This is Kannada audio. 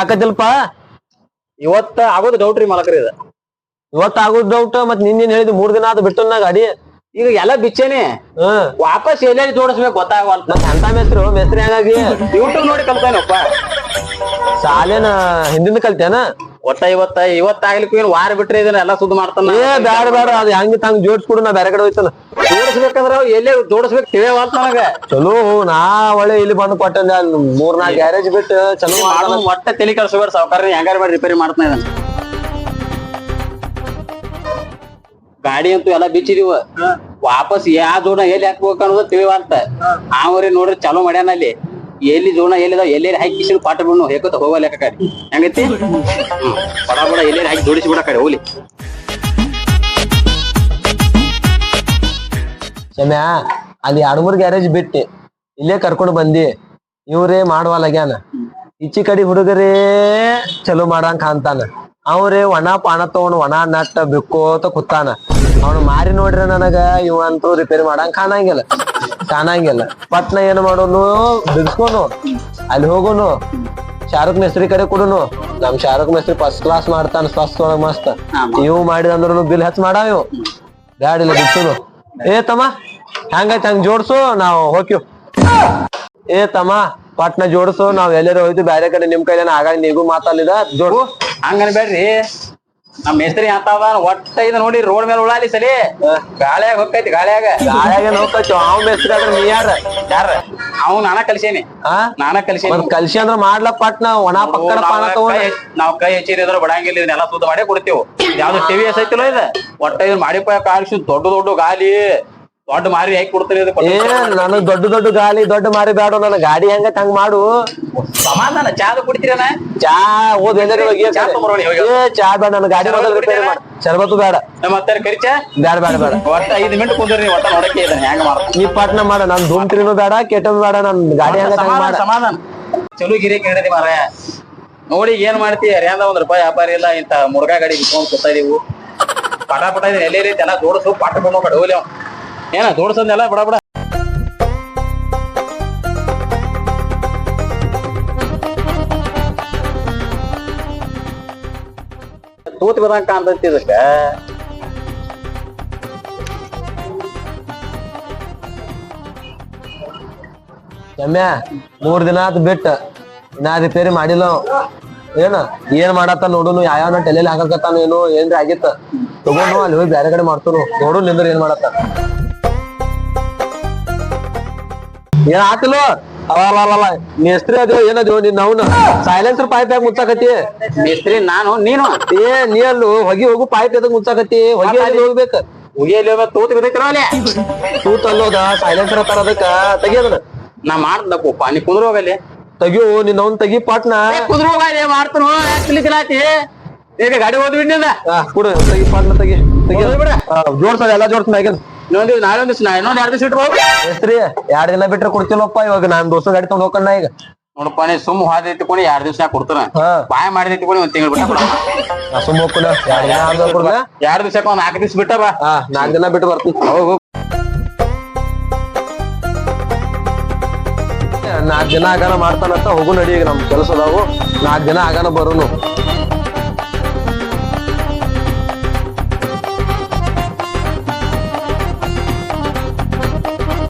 ಹಾಕದಿಲ್ಪ. ಇವತ್ತ ಆಗೋದು ಡೌಟ್ ರೀ ಮಲಕ್ರಿ ಇದು. ಇವತ್ತ ಆಗೋದ್ ಡೌಟ್ ಮತ್ ನಿನ್ನೇನ್ ಹೇಳಿದ್ ಮೂರ್ ದಿನ ಆದ ಬಿಟ್ಟು ನಾ ಗಾಡಿ ಈಗ ಎಲ್ಲ ಬಿಚ್ಚೇನೆ. ಹ್ಮ್ ವಾಪಸ್ ಎಲ್ಲೆಲ್ಲಿ ಜೋಡಿಸ್ಬೇಕು ಗೊತ್ತಾಗವಲ್ತ ಮತ್ ಎಂತ ಮೇಸ್ತ್ರು ಮೇಸ್ತ್ರಿ ಹಂಗಾಗಿ ಯೂಟ್ಯೂಬ್ ನೋಡಿ ಕಲ್ತಾನಪ್ಪ. ಶಾಲೆನ ಹಿಂದಿನ ಕಲ್ತೇನ? ಒಟ್ಟ ಇವತ್ತ ಇವತ್ತಾಗ್ಲಿಕ್ಕೂ ಏನ್ ವಾರ ಬಿಟ್ರೆ ಇದನ್ನ ಎಲ್ಲ ಸುದ್ದಿ ಮಾಡ್ತಾನ. ಏ ಬ್ಯಾಡ ಬ್ಯಾಡ ಅದ್ ಹೆಂಗ್ ತಂಗ್ ಜೋಡ್ಸ್ಕೊಡು ನಾ ಬೇರೆ ಕಡೆ ಹೋಯ್ತಲ್ಲ ಜೋಡಿಸ್ಬೇಕಂದ್ರ ಅವ್ ಎಲ್ಲೇ ಜೋಡಿಸ್ಬೇಕು ತಿಳಿಯ ನನಗ. ಚಲೋ ನಾ ಒಳ್ಳೆ ಇಲ್ಲಿ ಬಂದು ಕೊಟ್ಟೆ ಮೂರ್ ನಾಲ್ಕು ಗ್ಯಾರೇಜ್ ಬಿಟ್ಟು ಚಲೋ ಮಾಡೋದು ಒಟ್ಟ ತಲೆ ಕಳ್ಸಬೇಡ ಸಾವುಕಾರ ಹೆಂಗಾರ ಮಾಡಿ ರಿಪೇರಿ ಮಾಡ್ತಾನ ಇದನ್ನ. ಗಾಡಿ ಅಂತೂ ಎಲ್ಲ ಬಿಚ್ಚಿದೀವ. ವಾಪಸ್ ಯಾ ಜೋಡ ಎಲ್ಲಿ ಹಾಕ್ಬೇಕು ಅನ್ನೋದು ತಿಳಿವಂತ ಆವರಿ ನೋಡ್ರಿ ಚಲೋ ಮಾಡ್ಯಾನ ಅಲ್ಲಿ. ಎಲ್ಲಿ ಜೋಣ ಎಲ್ಲಿದಾವ ಎಲ್ಲೇರಿ ಹಾಕಿ ಕಿಶನ್ ಪಾಠ ಬಿಡ್ನು, ಹೇಕೋತ ಹೋಗೋ ಲೆಕ್ಕ ಕಡೆ ಹೆಂಗೈತಿ ಪಡ ಬಡ ಎಲ್ಲೇರಿ ಹಾಕಿ ಜೋಡಿಸಿ ಬಿಡ ಕಡೆ ಹೋಗ್ಲಿ. ಸಮಯ ಅಲ್ಲಿ ಎರಡು ಮೂರ್ ಗ್ಯಾರೇಜ್ ಬಿಟ್ಟಿ, ಇಲ್ಲೇ ಕರ್ಕೊಂಡು ಬಂದಿ, ಇವ್ರೇ ಮಾಡುವಲ್ಲಾಗ್ಯಾನ ಈಚಿ ಕಡಿ ಹುಡುಗರೇ ಚಲೋ ಮಾಡಂಗ್ ಕಾಣ್ತಾನ. ಅವ್ರೇ ಒಣ ಪಾಣ ತಗೊಂಡ್ ಒಣ ನಟ್ಟ ಬಿಕ್ಕೋತ ಕೂತಾನ. ಅವ್ನು ಮಾರಿ ನೋಡ್ರಿ ನನಗ ಇವಂತೂ ರಿಪೇರಿ ಮಾಡಂಗ್ ಕಾಣಂಗಿಲ್ಲ. ಕಾಣಂಗಿಲ್ಲ. ಪಟ್ನ ಏನ್ ಮಾಡೋನು? ಬಿಡ್ಸ್ಕೊನು ಅಲ್ಲಿ ಹೋಗೋನು. ಶಾರುಖ್ ಮೇಸ್ತ್ರಿ ಕಡೆ ಕೊಡುನು. ನಮ್ ಶಾರುಖ್ ಮೇಸ್ತ್ರಿ ಫಸ್ಟ್ ಕ್ಲಾಸ್ ಮಾಡ್ತಾನ ಫಸ್ಟ್ ಒಳಗ್ ಮಸ್ತ್. ಇವು ಮಾಡಿದಂದ್ರು ಬಿಲ್ ಹಚ್ ಮಾಡ ಇವು. ಬ್ಯಾಡಿಲ್ಲ ಬಿಡ್ಸುನು ಏ ತಮ್ಮ, ಹೆಂಗೈತ್ ಹಂಗ ಜೋಡ್ಸು? ನಾವ್ ಹೋಗ್ಯವ್ ಏ ತಮ್ಮ, ಪಟ್ನ ಜೋಡ್ಸು. ನಾವ್ ಎಲ್ಲರೂ ಹೋಯ್ತು, ಬ್ಯಾರೆ ಕಡೆ ನಿಮ್ ಕೈಲೇನ ಆಗ ನೀಗೂ ಜೋಡ್ ಹಂಗನ ಹಂಗನ್ಬೇಡ್ರಿ ನಮ್ ಮೇಸ್ತ್ರಿ ಅಂತ ಅದಾನ ಒಟ್ಟ ಇದು ನೋಡಿ ರೋಡ್ ಮೇಲೆ ಉಳಾಲಿ ಸರಿ ಗಾಳಿಯಾಗ ಹೋಗ್ತೈತಿ ಗಾಳಿಯಾಗ. ಗಾಳಿಯಾಗ ಹೋಗ್ತೈತಿ ಅವ್ ಮೇಸ್ತ್ರಿ ಆದ್ರ ನೀ ಯಾರ ಯಾರ? ಅವ್ ನಾನ ಕಲ್ಸೇನಿ. ಆ ನಾನ ಕಲ್ಸೇನಿ. ಕಲ್ಸಿ ಅಂದ್ರ ಮಾಡ್ಲಕ್ ಪಟ್ನ ಒಣ ಪಕ್ಕಡ ಪಾನ ತಗೊಂಡ್ ನಾವ್ ಕೈ ಹೆಚ್ಚಿರಿದ್ರ ಬಡಂಗಿಲ್ಲ ಇದನ್ನೆಲ್ಲ ಸುದ್ದ ಮಾಡೇ ಕೊಡ್ತೇವು. ಯಾವ್ದು ಟಿವಿ ಎಸ್ ಐತಿಲ್ಲ ಇದು? ಒಟ್ಟ ಇದ್ ಮಾಡಿ ಕಾಲ್ಸಿ ದೊಡ್ಡ ದೊಡ್ಡ ಗಾಲಿ. ದೊಡ್ಡ ಮಾರಿ ಹಾಕಿ ಕೊಡ್ತೀರಿ ನನ್ನ ಏ ನನಗ್ ದೊಡ್ಡ ದೊಡ್ಡ ಗಾಲಿ ದೊಡ್ಡ ಮಾರಿ ಬೇಡ ನನ್ನ ಗಾಡಿ ಹೆಂಗೈತ್ ತಂಗ್ ಮಾಡು. ಸಮಾಧಾನ ಚಾದ ಕುಡಿತೀರನ ಚಾ ಓದ್ ಎಲ್ಲರೂ ಹೋಗಿ ಚಾ. ಏ ಚಾ ಬೇಡ ನನ್ನ ಗಾಡಿ ಮೊದಲು ರಿಪೇರಿ ಮಾಡು. ಶರ್ಬತ್ತು ಬೇಡ. ಮತ್ತೆ ಕರಿಚ ಬೇಡ ಬೇಡ ಬೇಡ. ಒಟ್ಟ ಐದ್ ಮಿನಿಟ್ ಕುಂದ್ರಿ ಒಟ್ಟ ನೋಡಕ್ಕೆ ಇದನ್ನ ಹೆಂಗ ಮಾಡ್ತಾರೆ? ನೀ ಪಟ್ನ ಮಾಡ ನನ್ ಧೂಮ್ತ್ರಿನೂ ಬೇಡ ಕೆಟ್ಟನು ಬೇಡ ನನ್ ಗಾಡಿ ಹೆಂಗ ಸಮಾಧಾನ ಮಾಡ. ಸಮಾಧಾನ ಚಲೋ ಮಾರ ನೋಡಿ ಏನ್ ಮಾಡ್ತೀಯ ರೇಂದ ಒಂದ್ ರೂಪಾಯಿ ವ್ಯಾಪಾರ ಇಲ್ಲ ಇಂತ ಮುರ್ಗಾ ಗಾಡಿ ಬಿಟ್ಕೊಂಡು ಕೂತಾ ಇದೀವು. ಪಟ ಪಟ ಇದೆ ಎಲ್ಲೇ ರೀತಿ ಎಲ್ಲ ಜೋಡಿಸು ಪಾಠ ಬಂದು ಕಡೆ ಹೋಗ್ಲಿ. ಏನ ಜೋಡಿಸೋದೆಲ್ಲ ಬಿಡ ಬಿಡ. ತೂತ್ ಬರಂಗ ಕಾಣ್ತೈತಿ ಇದಕ್ಕ. ಎಮ್ಮೆ, ಮೂರ್ ದಿನ ಆತ್ ಬಿಟ್ಟ. ನಾ ರಿಪೇರಿ ಮಾಡಿಲ್ಲ. ಏನ, ಏನ್ ಮಾಡತ್ತ ನೋಡುನು ಯಾವ ಟೆಲೆಲಿ ಹಾಕಕತ್ತಾನ ಏನು, ಏನ್ರಿ ಆಗಿತ್ತ. ತಗೊಂಡು ಅಲ್ಲಿ ಹೋಗಿ ಬ್ಯಾರೆ ಕಡೆ ಮಾಡ್ತನು. ನೋಡು, ನಿಂದ್ರ ಏನ್ ಮಾಡತ್ತ. ಏನ್ ಆತಿಲ್ಲೋ ಅವಲ್ಲ ಮೇಸ್ತ್ರಿ ಅದೇವ ಏನದೇವ ನಿನ್ ಅವನು ಸೈಲೆನ್ಸರ್ ಪೈಪ್ ಯಾಕೆ ಮುಚ್ಚಾಕತಿ ಮೇಸ್ತ್ರಿ ನಾನು ನೀನು? ಏ ನೀ ಅಲ್ಲು ಹೊಗಿ ಹೋಗು ಪೈಪ್ ಎದಕ್ ಮುಚ್ಚಾಕತಿ ಹೊಗಿ ಅಲ್ಲಿ ಹೋಗ್ಬೇಕ? ಉಗಿಯಲ್ಲಿ ತೂತ್ ಬಿದ್ದೈತಿರೋ ಅಲ್ಲಿ? ತೂತ್ ಅಲ್ಲೋದ ಸೈಲೆನ್ಸರ್ ತರ ಅದಕ್ಕ. ತೆಗಿಯೋದನ್ನ ನಾ ಮಾಡ್ದಪ್ಪ ಪಾನಿ ಕುಂದ್ರ ಹೋಗಲಿ ತೆಗಿಯು ನಿನ್ ಅವ್ನ್ ತೆಗಿ ಪಾಟ್ನ. ಕುಂದ್ರ ಹೋಗಲ್ಲಿ ಮಾಡ್ತಾನು? ಯಾಕೆ ತಿಲಾತಿ? ಈಗ ಗಾಡಿ ಹೋದ್ನಿಂದ? ಕೊಡು ತೆಗಿ ಪಾಟ್ನ ತೆಗಿ. ತೆಗಿ. ಬಿಡ. ಜೋಡ್ಸದ ಎಲ್ಲಾ ಜೋಡ್ಸ್ ಮ್ಯಾಗಿನ್ ಇನ್ನೊಂದ್ ದಿವ್ಸ ನಾಳೆ ಒಂದ್ ದಿವ್ಸ ಇನ್ನೊಂದ್ ಎರಡು ದಿವ್ಸ ಹೋಗು ಮೇಸ್ತ್ರಿ ಎರಡ್ ದಿನ ಬಿಟ್ರೆ ಕೊಡ್ತಿಲ್ಲಪ್ಪ ಇವಾಗ ನಾನ್ ದೋಸ್ತ ಗಾಡಿ ತಗೊಂಡ್ ಹೋಗಣ್ಣ ಈಗ. ನೋಡಪ್ಪ ನೀ ಸುಮ್ ಹೋದ ಇಟ್ಕೊಂಡು ಎರಡ್ ದಿವ್ಸ ಕೊಡ್ತಾನ. ಹಾ. ಬಾಯ್ ಮಾಡಿದ ಇಟ್ಕೊಂಡು ಒಂದ್ ತಿಂಗಳು ಬಿಟ್ಟ ನಾ ಸುಮ್ಮ ಹೋಗ್ಕೊಡ ಎರಡ್ ದಿನ ಆದ್ಮೇಲೆ ಕೊಡ್ಲ? ಎರಡ್ ದಿವ್ಸಕ್ಕೆ ಒಂದ್ ನಾಲ್ಕು ದಿವ್ಸ ಬಿಟ್ಟ ಬಾ. ಹಾ ನಾಲ್ಕ್ ದಿನ ಬಿಟ್ಟು ಬರ್ತೀನಿ. ಹೋಗು ನಾಲ್ಕ್ ದಿನ ಆಗಾನ ಮಾಡ್ತಾನಂತ ಹೋಗು ನಡಿ ಈಗ ನಮ್ ಕೆಲಸ ಅದಾವು. ನಾಲ್ಕ್ ದಿನ ಆಗಾನ ಬರೋನು.